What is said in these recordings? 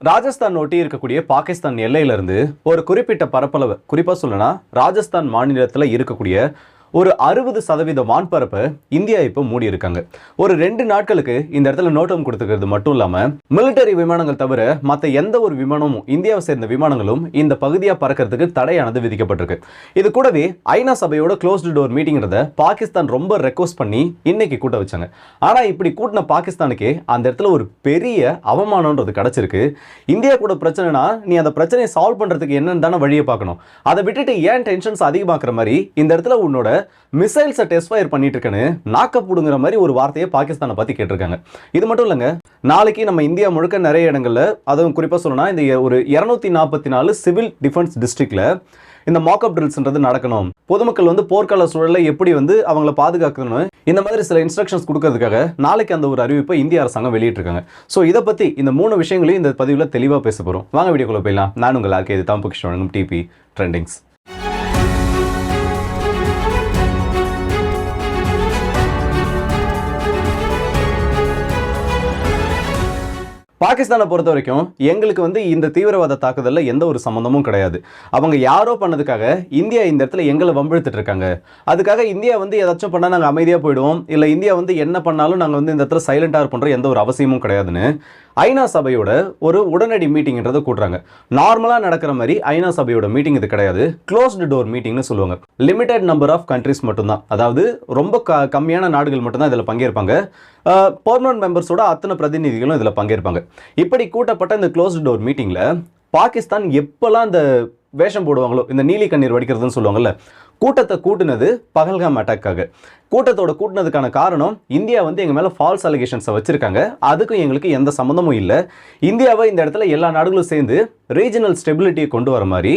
ராஜஸ்தான் ஒட்டி இருக்கக்கூடிய பாகிஸ்தான் எல்லையிலிருந்து ஒரு குறிப்பிட்ட பரப்பளவு குறிப்பாக சொல்லணும்னா ராஜஸ்தான் மாநிலத்தில் இருக்கக்கூடிய ஒரு அறுபது சதவீத வான்பரப்பை இந்தியா இப்போ மூடி இருக்காங்க ஒரு ரெண்டு நாட்களுக்கு இந்த இடத்துல நோட்டம் கொடுத்துக்கிறது மட்டும் இல்லாமல் மிலிட்டரி விமானங்கள் தவிர மற்ற எந்த ஒரு விமானமும் இந்தியாவை சேர்ந்த விமானங்களும் இந்த பகுதியாக பறக்கிறதுக்கு தடையானது விதிக்கப்பட்டிருக்கு. இது கூடவே ஐநா சபையோட க்ளோஸ்டு டோர் மீட்டிங்கிறத பாகிஸ்தான் ரொம்ப ரெக்வஸ்ட் பண்ணி இன்னைக்கு கூட்ட வச்சாங்க. ஆனால் இப்படி கூட்டின பாகிஸ்தானுக்கே அந்த இடத்துல ஒரு பெரிய அவமானம்ன்றது கிடச்சிருக்கு. இந்தியா கூட பிரச்சனைனா நீ அந்த பிரச்சனையை சால்வ் பண்ணுறதுக்கு என்னன்னு தானே வழியை பார்க்கணும். அதை விட்டுட்டு ஏன் டென்ஷன்ஸ் அதிகமாக்குற மாதிரி இந்த இடத்துல உன்னோட மிசைல்ஸை டெஸ்ட் ஃபயர் பண்ணிட்டு இருக்கேன்னு நாக்கப்புடுங்கிற மாதிரி ஒரு வார்த்தையை பாகிஸ்தானை பத்தி கேட்டிருக்காங்க. இது மட்டும் இல்லைங்க நாளைக்கு நம்ம இந்தியா முழுக்க நிறைய இடங்களில் அதுவும் குறிப்பாக சொல்லணும்னா இந்த ஒரு இரநூத்தி நாற்பத்தி நாலு சிவில் டிஃபென்ஸ் டிஸ்ட்ரிக்ட்ல இந்த மாக்கப் ட்ரில்ஸ்ன்றது நடக்கணும். பொதுமக்கள் வந்து போர்க்கால சூழலை எப்படி வந்து அவங்கள பாதுகாக்கணும் இந்த மாதிரி சில இன்ஸ்ட்ரக்ஷன்ஸ் கொடுக்கறதுக்காக நாளைக்கு அந்த ஒரு அறிவிப்பை இந்திய அரசாங்கம் வெளியிட்டிருக்காங்க. ஸோ இதை பத்தி இந்த மூணு விஷயங்களையும் இந்த பதிவில் தெளிவாக பேச போகிறோம் வாங்க வீடியோக்குள்ளே போயிடலாம். நான் உங்கள் ஆர்கே இது தாம்பு கிருஷ்ணன் டிபி ட்ரெண்டிங்ஸ் பாகிஸ்தானை பொறுத்த வரைக்கும் எங்களுக்கு வந்து இந்த தீவிரவாத தாக்குதலில் எந்த ஒரு சம்மந்தமும் கிடையாது. அவங்க யாரோ பண்ணதுக்காக இந்தியா இந்த இடத்துல எங்களை வம்பிழுத்துட்டு இருக்காங்க. அதுக்காக இந்தியா வந்து ஏதாச்சும் பண்ணால் நாங்கள் அமைதியாக போயிடுவோம். இல்லை இந்தியா வந்து என்ன பண்ணாலும் நாங்கள் வந்து இந்த இடத்துல சைலண்டாக இருப்போன்ற எந்த ஒரு அவசியமும் கிடையாதுன்னு ஐநா சபையோட ஒரு உடனடி மீட்டிங்ன்றதை கூட்டுறாங்க. நார்மலாக நடக்கிற மாதிரி ஐநா சபையோட மீட்டிங் இது கிடையாது. க்ளோஸ்டு டோர் மீட்டிங்னு சொல்லுவாங்க. லிமிடெட் நம்பர் ஆஃப் கண்ட்ரிஸ் மட்டும்தான். அதாவது ரொம்ப க கம்மியான நாடுகள் மட்டும்தான் இதில் பங்கேற்பாங்க. பர்மனன்ட் மெம்பர்ஸோட அத்தனை பிரதிநிதிகளும் இதில் பங்கேற்பாங்க. இப்படி கூட்டப்பட்ட இந்த க்ளோஸ்டு டோர் மீட்டிங்கில் பாகிஸ்தான் எப்போல்லாம் இந்த வேஷம் போடுவாங்களோ இந்த நீலி கண்ணீர் வடிக்கிறதுன்னு சொல்லுவாங்கல்ல கூட்டத்தை கூட்டினது பகல்காம் அட்டாக்காக கூட்டத்தோட கூட்டினதுக்கான காரணம் இந்தியா வந்து எங்கள் மேலே ஃபால்ஸ் அலிகேஷன்ஸை வச்சுருக்காங்க. அதுக்கும் எங்களுக்கு எந்த சம்மந்தமும் இல்லை. இந்தியாவை இந்த இடத்துல எல்லா நாடுகளும் சேர்ந்து ரீஜனல் ஸ்டெபிலிட்டியை கொண்டு வர மாதிரி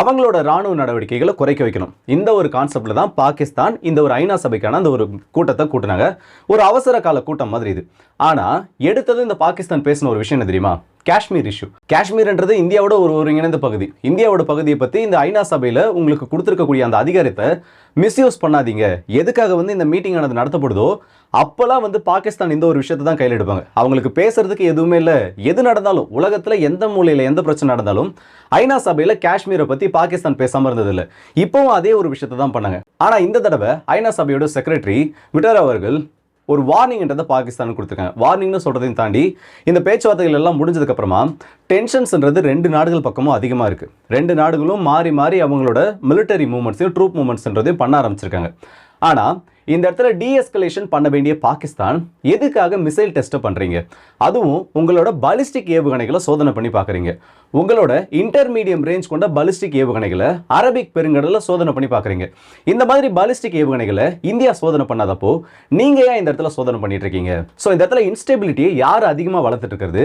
அவங்களோட ராணுவ நடவடிக்கைகளை குறைக்க வைக்கணும். இந்த ஒரு கான்செப்டில் தான் பாகிஸ்தான் இந்த ஒரு ஐநா சபைக்கான அந்த ஒரு கூட்டத்தை கூட்டினாங்க. ஒரு அவசர கால கூட்டம் மாதிரி இது. ஆனால் எடுத்தது இந்த பாகிஸ்தான் பேசின ஒரு விஷயம் என்ன தெரியுமா? காஷ்மீர் இஷ்யூ காஷ்மீர்ன்றது இந்தியாவோட ஒரு ஒருங்கிணைந்த பகுதி. இந்தியாவோட பகுதியை பற்றி இந்த ஐநா சபையில் உங்களுக்கு கொடுத்துருக்கக்கூடிய அந்த அதிகாரத்தை மிஸ்யூஸ் பண்ணாதீங்க. எதுக்காக வந்து இந்த மீட்டிங் ஆனது நடத்தப்படுதோ அப்போல்லாம் வந்து பாகிஸ்தான் இந்த ஒரு விஷயத்தை தான் கையில் எடுப்பாங்க. அவங்களுக்கு பேசுறதுக்கு எதுவுமே இல்லை. எது நடந்தாலும் உலகத்தில் எந்த மூலையில் எந்த பிரச்சனை நடந்தாலும் ஐநா சபையில் காஷ்மீரை பற்றி பாகிஸ்தான் பேசாமல் இருந்ததில்லை. இப்போவும் அதே ஒரு விஷயத்தை தான் பண்ணாங்க. ஆனால் இந்த தடவை ஐநா சபையோட செக்ரட்டரி விட்டர் அவர்கள் ஒரு வார்னிங்ன்றதை பாகிஸ்தானுக்கு கொடுத்துருக்காங்க. வார்னிங்னு சொல்கிறதையும் தாண்டி இந்த பேச்சுவார்த்தைகள் எல்லாம் முடிஞ்சதுக்கப்புறமா டென்ஷன்ஸ்ன்றது ரெண்டு நாடுகள் பக்கமும் அதிகமாக இருக்குது ரெண்டு நாடுகளும் மாறி மாறி அவங்களோட மிலிட்டரி மூமெண்ட்ஸையும் ட்ரூப் மூமெண்ட்ஸ்ன்றதையும் பண்ண ஆரம்பிச்சிருக்காங்க. ஆனால் இந்த இடத்துல டீஎஸ்கலேஷன் பண்ண வேண்டிய பாகிஸ்தான் எதுக்காக மிசைல் டெஸ்ட்டை பண்ணுறீங்க அதுவும் உங்களோட பாலிஸ்டிக் ஏவுகணைகளை சோதனை பண்ணி பார்க்குறீங்க. உங்களோட இன்டர்மீடியம் ரேஞ்ச் கொண்ட பாலிஸ்டிக் ஏவுகணைகளை அரபிக் பெருங்கடலில் சோதனை பண்ணி பார்க்குறீங்க. இந்த மாதிரி பாலிஸ்டிக் ஏவுகணைகளை இந்தியா சோதனை பண்ணாதப்போ நீங்கள் ஏன் இந்த இடத்துல சோதனை பண்ணிட்டு இருக்கீங்க? ஸோ இந்த இடத்துல இன்ஸ்டெபிலிட்டியை யார் அதிகமாக வளர்த்துட்டு இருக்கிறது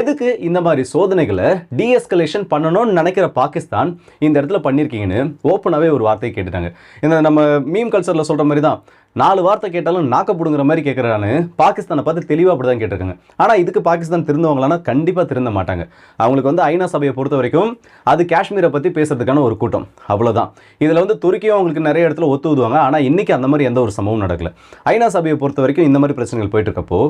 எதுக்கு இந்த மாதிரி சோதனைகளை டீஎஸ்கலேஷன் பண்ணணும்னு நினைக்கிற பாகிஸ்தான் இந்த இடத்துல பண்ணியிருக்கீங்கன்னு ஓப்பனாகவே ஒரு வார்த்தையை கேட்டுட்டாங்க. இந்த நம்ம மீம் கல்ச்சரில் சொல்கிற மாதிரி தான் நாலு வார்த்தை கேட்டாலும் நாக்க பிடுங்குற மாதிரி கேட்குறான்னு பாகிஸ்தானை பார்த்து தெளிவாக அப்படி தான் கேட்டிருக்காங்க. ஆனால் இதுக்கு பாகிஸ்தான் திருந்தவங்களானா கண்டிப்பாக திருந்த மாட்டாங்க. அவங்களுக்கு வந்து ஐநா சபையை பொறுத்த வரைக்கும் அது காஷ்மீரை பற்றி பேசுறதுக்கான ஒரு கூட்டம். அவ்வளோதான் இதில் வந்து துருக்கியும் அவங்களுக்கு நிறைய இடத்துல ஒத்து ஊதுவாங்க. ஆனால் இன்றைக்கி அந்த மாதிரி எந்த ஒரு சம்பவம் நடக்கல. ஐநா சபையை பொறுத்த வரைக்கும் இந்த மாதிரி பிரச்சனைகள் போயிட்டு இருக்கப்போ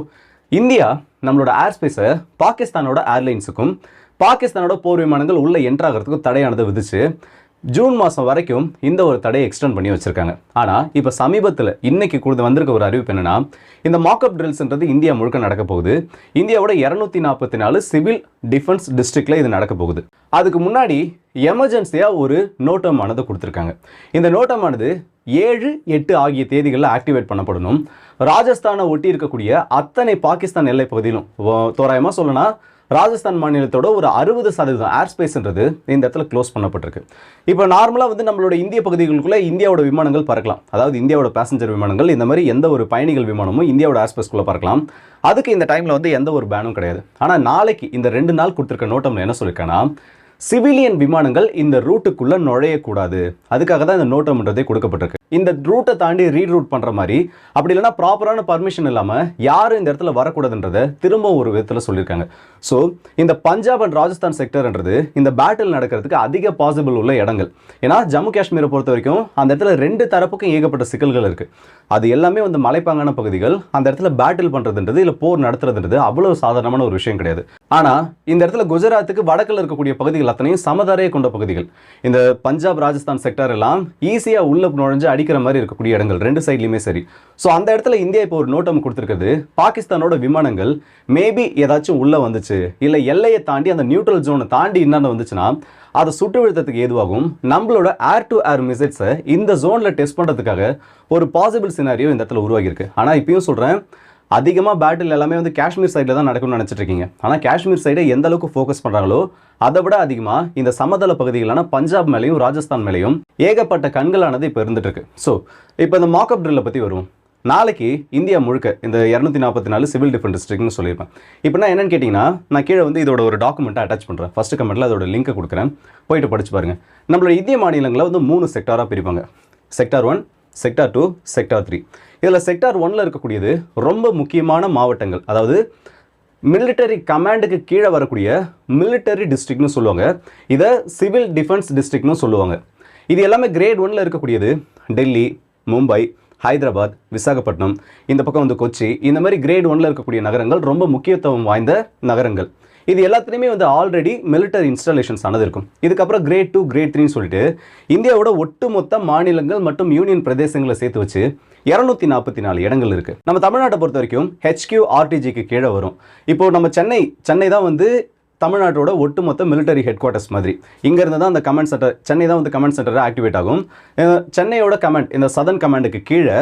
இந்தியா நம்மளோட ஏர் ஸ்பேஸை பாகிஸ்தானோட ஏர்லைன்ஸுக்கும் பாகிஸ்தானோட போர் விமானங்கள் உள்ளே என்ட்ராகிறதுக்கும் தடையானதை விதிச்சு ஜூன் மாதம் வரைக்கும் இந்த ஒரு தடையை எக்ஸ்டெண்ட் பண்ணி வச்சுருக்காங்க. ஆனால் இப்போ சமீபத்தில் இன்னைக்கு கொடுத்து வந்திருக்க ஒரு அறிவிப்பு என்னென்னா இந்த மாக்கப் ட்ரில்ஸ்ன்றது இந்தியா முழுக்க நடக்க போகுது. இந்தியாவோட இரநூத்தி நாற்பத்தி நாலு சிவில் டிஃபென்ஸ் டிஸ்ட்ரிக்டில் இது நடக்க போகுது. அதுக்கு முன்னாடி எமர்ஜென்சியாக ஒரு நோட்டமானது கொடுத்துருக்காங்க. இந்த நோட்டமானது ஏழு எட்டு ஆகிய தேதிகளில் ஆக்டிவேட் பண்ணப்படணும். ராஜஸ்தானை ஒட்டி இருக்கக்கூடிய அத்தனை பாகிஸ்தான் எல்லை பகுதியிலும் தோராயமாக சொல்லணும்னா ராஜஸ்தான் மாநிலத்தோட ஒரு அறுபது சதவீதம் ஏர் ஸ்பேஸ்ன்றது இந்த இடத்துல க்ளோஸ் பண்ணப்பட்டிருக்கு. இப்போ நார்மலாக வந்து நம்மளோட இந்திய பகுதிகளுக்குள்ளே இந்தியாவோட விமானங்கள் பறக்கலாம். அதாவது இந்தியாவோட பேசஞ்சர் விமானங்கள் இந்த மாதிரி எந்த ஒரு பயணிகள் விமானமும் இந்தியாவோட ஏர்ஸ்பேஸ்க்குள்ளே பறக்கலாம். அதுக்கு இந்த டைமில் வந்து எந்த ஒரு பேனும் கிடையாது. ஆனால் நாளைக்கு இந்த ரெண்டு நாள் கொடுத்துருக்க நோட்டம் என்ன சொல்லியிருக்கேன்னா சிவிலியன் விமானங்கள் இந்த ரூட்டுக்குள்ளே நுழையக்கூடாது. அதுக்காக தான் இந்த நோட்டம்ன்றதே கொடுக்கப்பட்டிருக்கு. இந்த ரூட்டை தாண்டி ரீரூட் பண்ணுற மாதிரி அப்படி இல்லைன்னா ப்ராப்பரான பர்மிஷன் இல்லாமல் யாரும் இந்த இடத்துல வரக்கூடாதுன்றதை திரும்ப ஒரு விதத்தில் சொல்லியிருக்காங்க. ஸோ இந்த பஞ்சாப் அண்ட் ராஜஸ்தான் செக்டர்ன்றது இந்த பேட்டில் நடக்கிறதுக்கு அதிக பாசிபிள் உள்ள இடங்கள். ஏன்னா ஜம்மு காஷ்மீரை பொறுத்த வரைக்கும் அந்த இடத்துல ரெண்டு தரப்புக்கும் ஏகப்பட்ட சிக்கல்கள் இருக்குது அது எல்லாமே வந்து மலைப்பாங்கான பகுதிகள் அந்த இடத்துல பேட்டில் பண்ணுறதுன்றது இல்லை போர் நடத்துறதுன்றது அவ்வளோ சாதாரணமான ஒரு விஷயம் கிடையாது. ஆனால் இந்த இடத்துல குஜராத்துக்கு வடக்கில் இருக்கக்கூடிய பகுதிகள் அத்தனையும் சமதரையை கொண்ட பகுதிகள். இந்த பஞ்சாப் ராஜஸ்தான் செக்டர் எல்லாம் ஈஸியாக உள்ள நுழைஞ்சு அடிக்கிற மாதிரி இருக்கக்கூடிய இடங்கள் ரெண்டு சைட்லையுமே சரி. ஸோ அந்த இடத்துல இந்தியா இப்போ ஒரு நோட்டம் கொடுத்துருக்குது பாகிஸ்தானோட விமானங்கள் மேபி ஏதாச்சும் உள்ளே வந்துச்சு இல்லை எல்லையை தாண்டி அந்த நியூட்ரல் ஜோனை தாண்டி என்னென்ன வந்துச்சுன்னா அதை சுட்டு விழுத்தத்துக்கு ஏதுவாகும்? நம்மளோட ஏர் டு ஏர் மிசைட்ஸை இந்த ஜோனில் டெஸ்ட் பண்ணுறதுக்காக ஒரு பாசிபிள் சினாரியோ இந்த இடத்துல உருவாகியிருக்கு. ஆனால் இப்பயும் சொல்கிறேன் அதிகமாக பேட்டில் எல்லாமே வந்து காஷ்மீர் சைடில் தான் நடக்கும்னு நினச்சிட்டு இருக்கீங்க ஆனால் காஷ்மீர் சைடை எந்த அளவுக்கு ஃபோக்கஸ் பண்ணுறாங்களோ அதை விட அதிகமாக இந்த சமதள பகுதிகளான பஞ்சாப் மேலேயும் ராஜஸ்தான் மேலேயும் ஏகப்பட்ட கண்களானது இப்போ இருந்துட்டு இருக்கு ஸோ இப்போ இந்த மாக்கப் ட்ரில்லை பற்றி வருவோம். நாளைக்கு இந்தியா முழுக்க இந்த இரநூத்தி நாற்பத்தி நாலு சிவில் டிஃபென்ஸ் டிஸ்ட்ரிக்ட்னு சொல்லியிருப்பேன். இப்போ நான் என்னென்னு கேட்டிங்கன்னா நான் கீழே வந்து இதோட ஒரு டாக்குமெண்ட்டை அட்டாச் பண்ணுறேன் ஃபர்ஸ்ட் கமெண்ட்டில் அதோட லிங்கை கொடுக்குறேன். போயிட்டு படிச்சு பாருங்கள் நம்மளோட இந்திய மாநிலங்களை வந்து மூணு செக்டாராக பிரிப்பாங்க. Sector one sector two sector three இதில் செக்டார் ஒன்ல இருக்கக்கூடியது ரொம்ப முக்கியமான மாவட்டங்கள். அதாவது மிலிட்டரி கமாண்டுக்கு கீழே வரக்கூடிய மிலிட்டரி டிஸ்ட்ரிக்ட்னு சொல்லுவாங்க. இதை சிவில் டிஃபென்ஸ் டிஸ்ட்ரிக்ட்னு சொல்லுவாங்க. இது எல்லாமே கிரேட் ஒன்ல இருக்கக்கூடியது. டெல்லி மும்பை ஹைதராபாத் விசாகப்பட்டினம் இந்த பக்கம் வந்து கொச்சி இந்த மாதிரி கிரேட் ஒன்ல இருக்கக்கூடிய நகரங்கள் ரொம்ப முக்கியத்துவம் வாய்ந்த நகரங்கள். இது எல்லாத்துலேயுமே வந்து ஆல்ரெடி மிலிட்டரி இன்ஸ்டாலேஷன்ஸ் ஆனது இருக்கும். இதுக்கப்புறம் கிரேட் டூ கிரேட் த்ரீன்னு சொல்லிட்டு இந்தியாவோட ஒட்டுமொத்த மாநிலங்கள் மற்றும் யூனியன் பிரதேசங்களை சேர்த்து வச்சு இரநூத்தி நாற்பத்தி நாலு இடங்கள் இருக்கு. நம்ம தமிழ்நாட்டை பொறுத்த வரைக்கும் ஹெச்கியூ ஆர்டிஜிக்கு கீழே வரும். இப்போ நம்ம சென்னை சென்னை தான் வந்து தமிழ்நாட்டோட ஒட்டுமொத்த மிலிட்டரி ஹெட் குவார்ட்டர்ஸ் மாதிரி. இங்கேருந்து தான் அந்த கமாண்ட் சென்டர் சென்னை தான் வந்து கமாண்ட் சென்டர் ஆக்டிவேட் ஆகும். சென்னையோட கமாண்ட் இந்த சதன் கமாண்டுக்கு கீழே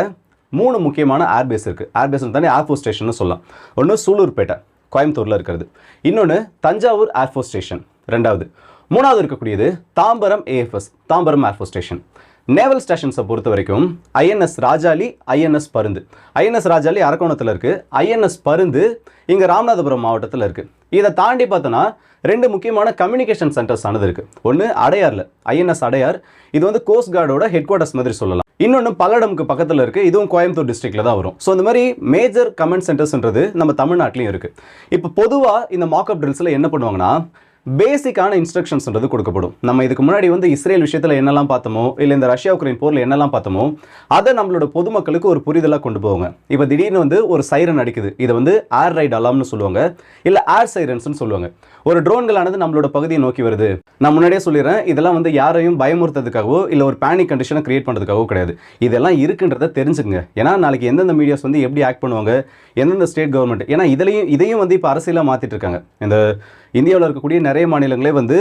மூணு முக்கியமான ஏர்பேஸ் இருக்குது ஏர்பேஸ் தானே ஏர்ஃபோர்ஸ் ஸ்டேஷன் சொல்லலாம். ஒன்று சூலூர்பேட்டை. கோயம்புத்தூரில் இருக்கிறது. இன்னொன்று தஞ்சாவூர் ஏர்ஃபோர்ஸ் ஸ்டேஷன் ரெண்டாவது மூணாவது இருக்கக்கூடியது Tambaram AFS Tambaram air force station naval ஸ்டேஷன்ஸை பொறுத்த வரைக்கும் INS Rajali INS Parundu. INS Rajali அரக்கோணத்தில் இருக்குது ஐஎன்எஸ் பருந்து இங்கே ராமநாதபுரம் மாவட்டத்தில் இருக்குது இதை தாண்டி பார்த்தோன்னா ரெண்டு முக்கியமான கம்யூனிகேஷன் சென்டர்ஸ் ஆனது இருக்குது ஒன்று அடையாரில். ஐஎன்எஸ் அடையார் இது வந்து கோஸ்ட் கார்டோட ஹெட் குவார்ட்டர்ஸ் மாதிரி சொல்லலாம். இன்னொன்று பல்லடமுக்கு பக்கத்தில் இருக்குது இதுவும் கோயம்புத்தூர் டிஸ்ட்ரிக்டில் தான் வரும். ஸோ இந்த மாதிரி மேஜர் கமெண்ட் சென்டர்ஸ்ன்றது நம்ம தமிழ்நாட்டிலையும் இருக்குது இப்போ பொதுவாக இந்த மாக்கப் ட்ரில்ஸில் என்ன பண்ணுவாங்கன்னா பேசிக்கான இன்ஸ்ட்ரக்ஷன்ஸ்ன்றது கொடுக்கப்படும். நம்ம இதுக்கு முன்னாடி வந்து இஸ்ரேல் விஷயத்தில் என்னெல்லாம் பார்த்தோமோ இல்லை இந்த ரஷ்யா உக்ரைன் போரில் என்னெல்லாம் பார்த்தோமோ அதை நம்மளோட பொதுமக்களுக்கு ஒரு புரிதலாக கொண்டு போவாங்க. இப்போ திடீர்னு வந்து ஒரு சைரன் அடிக்குது. இதை வந்து ஏர் ரைட் அலாம்னு சொல்லுவாங்க. இல்லை ஏர் சைரன்ஸ்னு சொல்லுவாங்க. ஒரு ட்ரோன்களானது நம்மளோட பகுதியை நோக்கி வருது. நான் முன்னாடியே சொல்லிடுறேன் இதெல்லாம் வந்து யாரையும் பயமுறுத்துறதுக்காகவோ இல்லை ஒரு பேனிக் கண்டிஷனை கிரியேட் பண்ணுறதுக்காகவோ கிடையாது. இதெல்லாம் இருக்குன்றத தெரிஞ்சுக்கங்க. ஏன்னா நாளைக்கு எந்தெந்த மீடியாஸ் வந்து எப்படி ஆக்ட் பண்ணுவாங்க எந்தெந்த ஸ்டேட் கவர்மெண்ட் ஏன்னா இதுலையும் இதையும் வந்து இப்போ அரசியலாக மாற்றிட்டு இருக்காங்க. இந்த இந்தியாவில் இருக்கக்கூடிய நிறைய மாநிலங்களே வந்து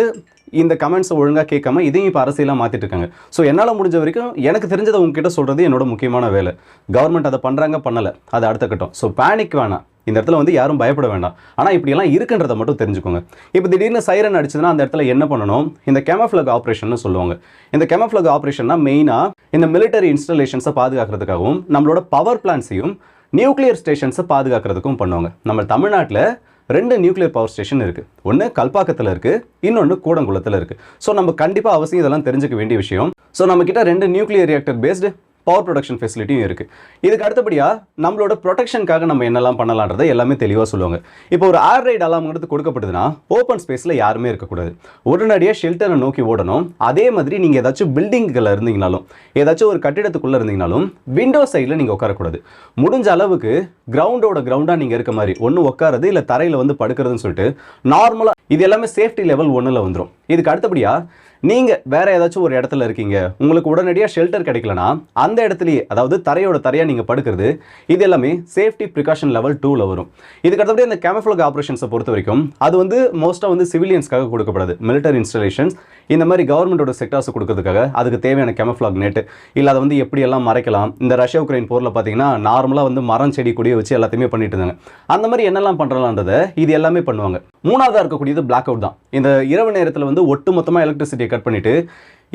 இந்த கமெண்ட்ஸை ஒழுங்காக கேட்காம இதையும் இப்போ அரசியலாக மாற்றிட்டு இருக்காங்க. ஸோ என்னால் முடிஞ்ச வரைக்கும் எனக்கு தெரிஞ்சதை உங்ககிட்ட சொல்கிறது என்னோட முக்கியமான வேலை. கவர்மெண்ட் அதை பண்ணுறாங்க பண்ணலை. அது அடுத்த கட்டம். ஸோ பேனிக் வேணாம். இந்த இடத்துல வந்து யாரும் பயப்பட வேண்டாம். ஆனால் இப்படியெல்லாம் இருக்குன்றதை மட்டும் தெரிஞ்சுக்கோங்க. இப்போ திடீர்னு சைரன் அடிச்சதுன்னா அந்த இடத்துல என்ன பண்ணணும்? இந்த கெமஃப்ளக் ஆப்ரேஷன் சொல்லுவாங்க. இந்த கெமஃப்ளக் ஆப்ரேஷன்னா மெயினாக இந்த மிலிட்டரி இன்ஸ்டலேஷன்ஸை பாதுகாக்கிறதுக்காகவும் நம்மளோட பவர் பிளான்ஸையும் நியூக்ளியர் ஸ்டேஷன்ஸை பாதுகாக்கிறதுக்கும் பண்ணுவாங்க. நம்ம தமிழ்நாட்டில் ரெண்டு நியூக்ளியர் பவர் ஸ்டேஷன் இருக்குது ஒன்று கல்பாக்கத்தில் இருக்குது இன்னொன்று கூடங்குளத்தில் இருக்குது ஸோ நம்ம கண்டிப்பாக அவசியம் இதெல்லாம் தெரிஞ்சுக்க வேண்டிய விஷயம். ஸோ நம்மக்கிட்ட ரெண்டு nuclear reactor based power production ஃபெசிலிட்டியும் இருக்குது இதுக்கு அடுத்தபடியாக நம்மளோட ப்ரொடெக்ஷனுக்காக நம்ம என்னெல்லாம் பண்ணலான்றதை எல்லாமே தெளிவாக சொல்லுவாங்க. இப்போ ஒரு ஏர் ரைட் அலாம்ங்கிறது கொடுக்கப்படுதுன்னா ஓப்பன் ஸ்பேஸில் யாருமே இருக்கக்கூடாது. உடனடியாக ஷெல்டரை நோக்கி ஓடணும். அதே மாதிரி நீங்கள் ஏதாச்சும் பில்டிங்கில் இருந்தீங்கனாலும் ஏதாச்சும் ஒரு கட்டிடத்துக்குள்ளே இருந்தீங்கனாலும் விண்டோ சைடில் நீங்கள் உட்காரக்கூடாது. முடிஞ்ச அளவுக்கு கிரவுண்டோட கிரவுண்டாக நீங்கள் இருக்க மாதிரி ஒன்று உட்காரது இல்லை தரையில் வந்து படுக்கிறதுன்னு சொல்லிட்டு நார்மலாக இது எல்லாமே சேஃப்டி லெவல் ஒன்றில் வந்துடும் இதுக்கு அடுத்தபடியாக நீங்கள் வேறு ஏதாச்சும் ஒரு இடத்துல இருக்கீங்க உங்களுக்கு உடனடியாக ஷெல்டர் கிடைக்கலனா அந்த இடத்துலையே அதாவது தரையோட தரையாக நீங்கள் படுக்கிறது இது எல்லாமே சேஃப்டி ப்ரிகாஷன் லெவல் டூவில் வரும். இதுக்கு அந்த இந்த கேமஃப்ளக் ஆப்ரேஷன்ஸை பொறுத்த வரைக்கும் அது வந்து மோஸ்ட்டாக வந்து சிவிலியன்ஸ்க்காக கொடுக்கப்படுது. மிலிட்டரி இன்ஸ்டலேஷன்ஸ் இந்த மாதிரி கவர்மெண்டோட செக்டார்ஸ் கொடுக்கறதுக்காக அதுக்கு தேவையான கெமஃப்ளாக் நெட் இல்லை அதை வந்து எப்படியெல்லாம் மறைக்கலாம் இந்த ரஷ்யா உக்ரைன் போரில் பார்த்தீங்கன்னா நார்மலாக வந்து மரம் செடி கொடியை வச்சு எல்லாத்தையுமே பண்ணிட்டு இருந்தாங்க. அந்த மாதிரி என்னெல்லாம் பண்ணுறலான்றதை இது எல்லாமே பண்ணுவாங்க. மூணாவதாக இருக்கக்கூடியது பிளாக் அவுட் தான். இந்த இரவு நேரத்தில் வந்து ஒட்டுமொத்தமாக எலக்ட்ரிசிட்டியை கட் பண்ணிட்டு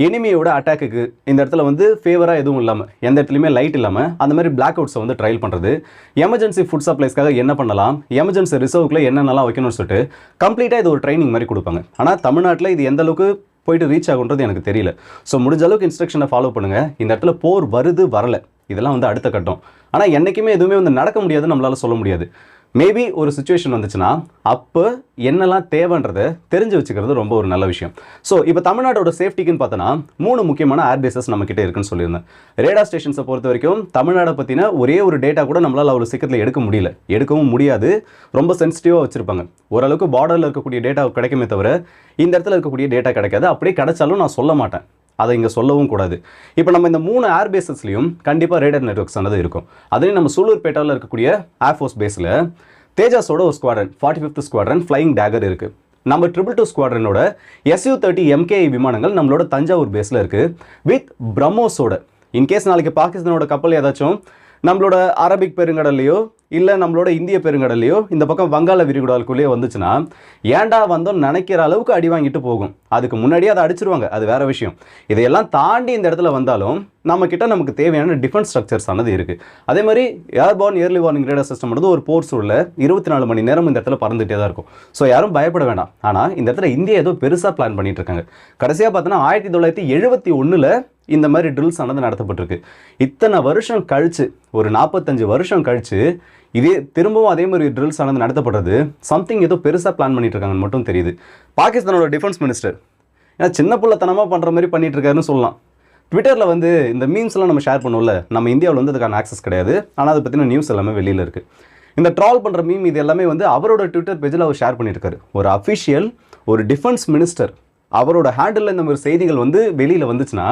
எனிமியோட அட்டாக்குக்கு இந்த இடத்துல வந்து ஃபேவராக எதுவும் இல்லாமல் எந்த இடத்துலையுமே லைட் இல்லாமல் அந்த மாதிரி பிளாக் அவுட்ஸை வந்து ட்ரையல் பண்ணுறது எமர்ஜென்சி ஃபுட் சப்ளைஸ்க்காக என்ன பண்ணலாம்? எமர்ஜென்சி ரிசர்வ்க்குள்ள என்னென்னலாம் வைக்கணும்னு சொல்லிட்டு கம்ப்ளீட்டாக இது ஒரு ட்ரைனிங் மாதிரி கொடுப்பாங்க. ஆனால் தமிழ்நாட்டில் இது எந்த அளவுக்கு போயிட்டு ரீச் ஆகுன்றது எனக்கு தெரியல. ஸோ முடிஞ்ச அளவுக்கு இன்ஸ்ட்ரக்ஷனை ஃபாலோ பண்ணுங்கள் இந்த இடத்துல போர் வருது வரல. இதெல்லாம் வந்து அடுத்த கட்டம். ஆனால் என்றைக்குமே எதுவுமே வந்து நடக்க முடியாதுன்னு நம்மளால சொல்ல முடியாது. மேபி ஒரு சுச்சுவேஷன் வந்துச்சுன்னா அப்போ என்னெல்லாம் தேவைன்றதை தெரிஞ்சு வச்சுக்கிறது ரொம்ப ஒரு நல்ல விஷயம். ஸோ இப்போ தமிழ்நாட்டோட சேஃப்டிக்குன்னு பார்த்தோன்னா மூணு முக்கியமான ஏர்பேசஸ் நம்மக்கிட்ட இருக்குன்னு சொல்லியிருந்தேன். ரேடா ஸ்டேஷன்ஸை பொறுத்த வரைக்கும் தமிழ்நாடை பற்றின ஒரே ஒரு டேட்டா கூட நம்மளால் அவ்வளோ சீக்கிரத்தில் எடுக்க முடியல. எடுக்கவும் முடியாது. ரொம்ப சென்சிட்டிவாக வச்சுருப்பாங்க. ஓரளவுக்கு பார்டரில் இருக்கக்கூடிய டேட்டா கிடைக்குமே தவிர இந்த இடத்துல இருக்கக்கூடிய டேட்டா கிடைக்காது. அப்படியே கிடைச்சாலும் நான் சொல்ல மாட்டேன். அதை இங்கே சொல்லவும் கூடாது. இப்போ நம்ம இந்த மூணு ஏர் பேஸஸ்லையும் கண்டிப்பாக ரேடர் நெட்ஒர்க்ஸ் ஆனது இருக்கும். அதுலேயும் நம்ம சூலூர்பேட்டாவில் இருக்கக்கூடிய ஏர்ஃபோர்ஸ் பேஸில் தேஜாஸோட ஒரு squadron forty fifth squadron flying dagger இருக்குது நம்ம ட்ரிபிள் டூ ஸ்குவாட்ரனோட எஸ்யூ தேர்ட்டி எம்கேஐ விமானங்கள் நம்மளோட தஞ்சாவூர் பேஸில் இருக்குது வித் பிரம்மோஸோட இன்கேஸ் நாளைக்கு பாகிஸ்தானோட கப்பல் ஏதாச்சும் நம்மளோட அரபிக் பெருங்கடல்லையோ இல்லை நம்மளோட இந்திய பெருங்கடல்லையோ இந்த பக்கம் வங்காள விரிகுடாலுக்குள்ளேயோ வந்துச்சுன்னா ஏன்டா வந்தோம் நினைக்கிற அளவுக்கு அடி வாங்கிட்டு போகும். அதுக்கு முன்னாடியே அதை அடிச்சிருவாங்க. அது வேற விஷயம். இதையெல்லாம் தாண்டி இந்த இடத்துல வந்தாலும் நம்ம கிட்ட நமக்கு தேவையான டிஃபென்ஸ் ஸ்ட்ரக்சர்ஸ் ஆனது இருக்கு. அதே மாதிரி airborne early warning radar system வந்து ஒரு போர் சூழல இருபத்தி நாலு மணி நேரம் இந்த இடத்துல பறந்துட்டே தான் இருக்கும். ஸோ யாரும் பயப்பட வேண்டாம் ஆனால் இந்த இடத்துல இந்தியா ஏதோ பெருசாக பிளான் பண்ணிட்டு இருக்காங்க. கடைசியாக பார்த்தோன்னா ஆயிரத்தி தொள்ளாயிரத்தி எழுபத்தி ஒன்றில் இந்த மாதிரி ட்ரில்ஸ் ஆனது நடத்தப்பட்டிருக்கு. இத்தனை வருஷம் கழிச்சு ஒரு நாற்பத்தஞ்சு வருஷம் கழிச்சு இதே திரும்பவும் அதே மாதிரி ட்ரில்ஸ் ஆனது நடத்தப்படுறது. சம்திங் ஏதோ பெருசாக பிளான் பண்ணிட்டு இருக்காங்கன்னு மட்டும் தெரியுது. பாகிஸ்தானோட டிஃபென்ஸ் மினிஸ்டர் ஏன்னா சின்ன பிள்ளைத்தனமாக பண்ணுற மாதிரி பண்ணிட்டு இருக்காருன்னு சொல்லலாம். ட்விட்டரில் வந்து இந்த மீம்ஸ்லாம் நம்ம ஷேர் பண்ணுவோம்ல நம்ம இந்தியாவில் வந்து அதுக்கான ஆக்சஸ் கிடையாது. ஆனால் அதை பற்றின நியூஸ் எல்லாமே வெளியில் இருக்குது இந்த ட்ரால் பண்ணுற மீம் இது எல்லாமே வந்து அவரோட ட்விட்டர் பேஜில் அவர் ஷேர் பண்ணியிருக்காரு ஒரு அஃபிஷியல் ஒரு டிஃபென்ஸ் மினிஸ்டர் அவரோட ஹேண்டில் இந்த மாதிரி செய்திகள் வந்து வெளியில் வந்துச்சுன்னா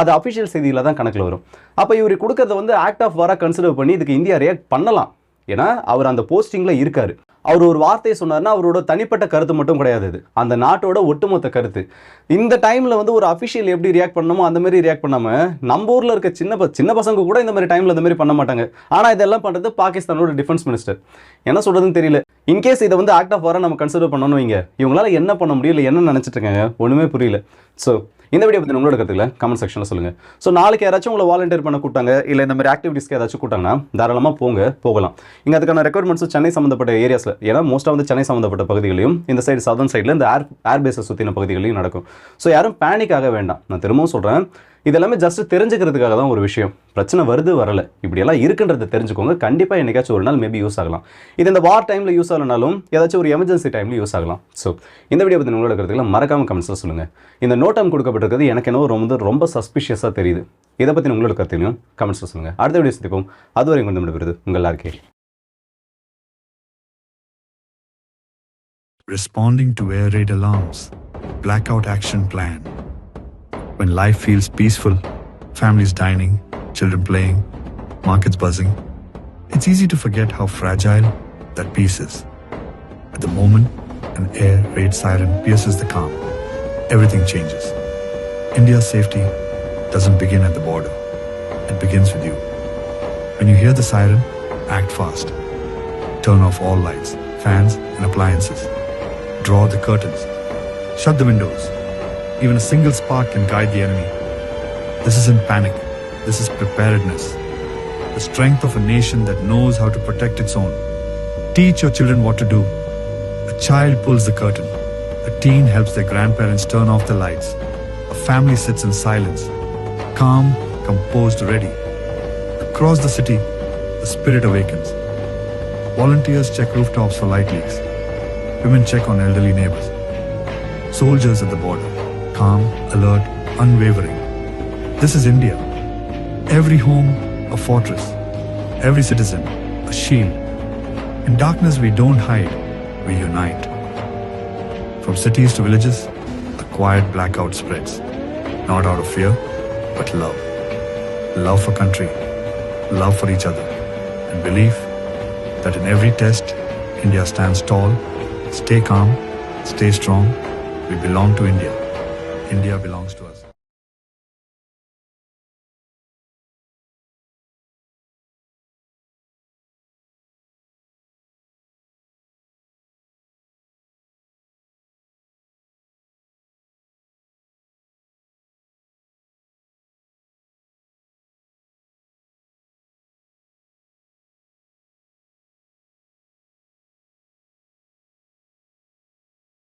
அது அஃபிஷியல் செய்தியில் தான் கணக்கில் வரும். அப்போ இவர் கொடுக்கறத வந்து ஆக்ட் ஆஃப் வாராக கன்சிடர் பண்ணி இதுக்கு இந்தியா ரியாக்ட் பண்ணலாம். ஏன்னா அவர் அந்த போஸ்டிங்கில் இருக்கார். அவர் ஒரு வார்த்தையை சொன்னார்னா அவரோட தனிப்பட்ட கருத்து மட்டும் கிடையாது அது. அந்த நாட்டோட ஒட்டுமொத்த கருத்து. இந்த டைமில் வந்து ஒரு அஃபிஷியல் எப்படி ரியாக்ட் பண்ணணுமோ அந்த மாதிரி ரியாக்ட் பண்ணாமல் நம்ம ஊரில் இருக்க சின்ன ப- சின்ன பசங்க கூட இந்த மாதிரி டைமில் இந்த மாதிரி பண்ண மாட்டாங்க. ஆனால் இதெல்லாம் பண்ணுறது பாகிஸ்தானோட டிஃபென்ஸ் மினிஸ்டர் என்ன சொல்கிறதுன்னு தெரியல. இன்கேஸ் இதை வந்து ஆக்ட் ஆஃப் வார நம்ம கன்சிடர் பண்ணணும் வைங்க. இவங்களால என்ன பண்ண முடியல என்ன நினச்சிட்டு இருக்காங்க ஒன்றுமே புரியல. ஸோ இந்த வீடியோ பற்றி உங்களோட கருத்துக்களை கமெண்ட் செக்ஷனில் சொல்லுங்கள் ஸோ நாளைக்கு யாராச்சும் உங்களை வாலண்டியர் பண்ண கூட்டாங்க இல்லை இந்த மாதிரி ஆக்டிவிட்டிஸ்க்கு ஏதாச்சும் கூட்டாங்கன்னா தாராளமாக போங்க போகலாம். இங்கே அதுக்கான ரெக்குவயர்மெண்ட்ஸும் சென்னை சம்மந்தப்பட்ட ஏரியாஸில் ஏன்னா மோஸ்ட்டாக வந்து சென்னை சம்மந்தப்பட்ட பகுதிகளையும் இந்த சைடு சதர்ன் சைடில் இந்த ஏர் ஏர் பேஸை சுற்றின பகுதிகளையும் நடக்கும். ஸோ யாரும் பேனிக் ஆக வேண்டாம். நான் திரும்பவும் சொல்கிறேன் இதெல்லாமே ஜஸ்ட் தெரிஞ்சுக்கிறதுக்காக தான் ஒரு விஷயம். பிரச்சனை வருது வரல. இப்படியெல்லாம் இருக்குன்றதை தெரிஞ்சுக்கோங்க. கண்டிப்பாக என்னைக்காச்சும் ஒரு நாள் மேபி யூஸ் ஆகலாம். இது இந்த வார் டைமில் யூஸ் ஆகலனாலும் ஏதாச்சும் ஒரு எமர்ஜென்சி டைமில் யூஸ் ஆகலாம். ஸோ இந்த வீடியோ பற்றி உங்களோட கருத்துக்களை மறக்காம கமெண்ட்ஸில் சொல்லுங்கள் இந்த நோட்டம் கொடுக்கப்பட்டிருக்கிறது எனக்கு என்னவோ ரொம்ப ரொம்ப சஸ்பிஷியஸாக தெரியுது. இதை பற்றி உங்களோட கருத்தையும் கமெண்ட்ஸில் சொல்லுங்கள் அடுத்த வீடியோ சந்திப்போம். அதுவரை கொண்டு விடுபடுது உங்கள் எல்லாருக்கே Responding to air raid alarms. Blackout action plan. When life feels peaceful, families dining, children playing, markets buzzing, it's easy to forget how fragile that peace is. At the moment an air raid siren pierces the calm, everything changes. India's safety doesn't begin at the border, it begins with you. When you hear the siren, act fast. Turn off all lights, fans, and appliances. Draw the curtains. Shut the windows. Even a single spark can guide the enemy. This isn't panic. This is preparedness. The strength of a nation that knows how to protect its own. Teach your children what to do. A child pulls the curtain. A teen helps their grandparents turn off the lights. A family sits in silence. Calm, composed, ready. Across the city, the spirit awakens. Volunteers check rooftops for light leaks. Women check on elderly neighbors. Soldiers at the border, calm, alert, unwavering. This is India. Every home, a fortress. Every citizen, a shield. In darkness, we don't hide, we unite. From cities to villages, a quiet blackout spreads. Not out of fear, but love. Love for country, love for each other, and belief that in every test, India stands tall, stay calm, stay strong. We belong to India. India belongs to us.